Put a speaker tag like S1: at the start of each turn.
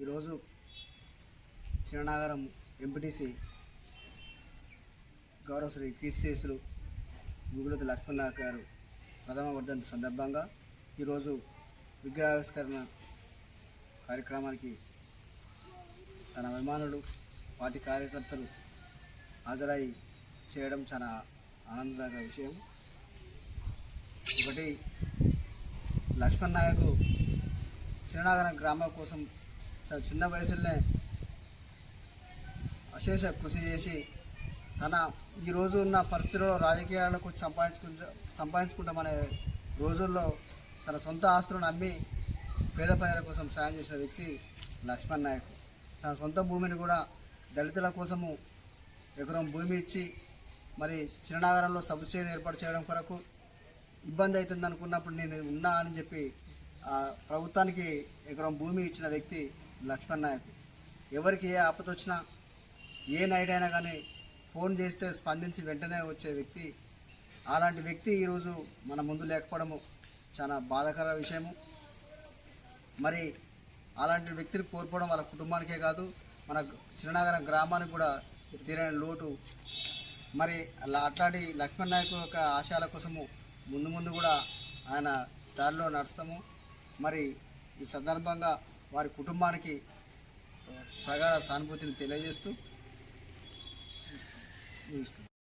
S1: ఈరోజు చిన్ననాగరం ఎంపీటీసీ గౌరవ శ్రీ కీర్తిశేషులు గుగులతి లక్ష్మణనాథ్ గారు ప్రథమ వర్ధంతి సందర్భంగా ఈరోజు విగ్రహావిష్కరణ కార్యక్రమానికి తన అభిమానులు వాటి కార్యకర్తలు హాజరై చేయడం చాలా ఆనందదాయక విషయం. ఒకటి లక్ష్మణ్ నాయకు చిన్ననగరం గ్రామం కోసం చిన్న వయసులోనే అశేష కృషి చేసి తన ఈ ఉన్న పరిస్థితుల్లో రాజకీయాలకు సంపాదించుకుంటా సంపాదించుకుంటామనే రోజుల్లో తన సొంత ఆస్తులను అమ్మి పేద ప్రజల కోసం సాయం చేసిన వ్యక్తి లక్ష్మణ్ నాయక్. తన సొంత భూమిని కూడా దళితుల కోసము ఎకరం భూమి ఇచ్చి మరి చిన్ననగరంలో సబ్సిడీ ఏర్పాటు చేయడం కొరకు ఇబ్బంది అవుతుంది అనుకున్నప్పుడు నేను ఉన్నా అని చెప్పి ఆ ప్రభుత్వానికి ఎకరం భూమి ఇచ్చిన వ్యక్తి లక్ష్మణ్ నాయక్. ఎవరికి ఏ ఆపద వచ్చినా ఏ నైట్ అయినా కానీ ఫోన్ చేస్తే స్పందించి వెంటనే వచ్చే వ్యక్తి అలాంటి వ్యక్తి ఈరోజు మన ముందు లేకపోవడము చాలా బాధాకర విషయము. మరి అలాంటి వ్యక్తిని కోల్పోవడం వాళ్ళ కుటుంబానికే కాదు మన చిన్ననగరం గ్రామానికి కూడా తీరని లోటు. మరి అలా అట్లాంటి లక్ష్మణ్ నాయక్ యొక్క ఆశయాల కోసము ముందు ముందు కూడా ఆయన దారిలో నడుస్తాము. మరి ఈ సందర్భంగా వారి కుటుంబానికి ప్రగాఢ సానుభూతిని తెలియజేస్తూ ముగిస్తాం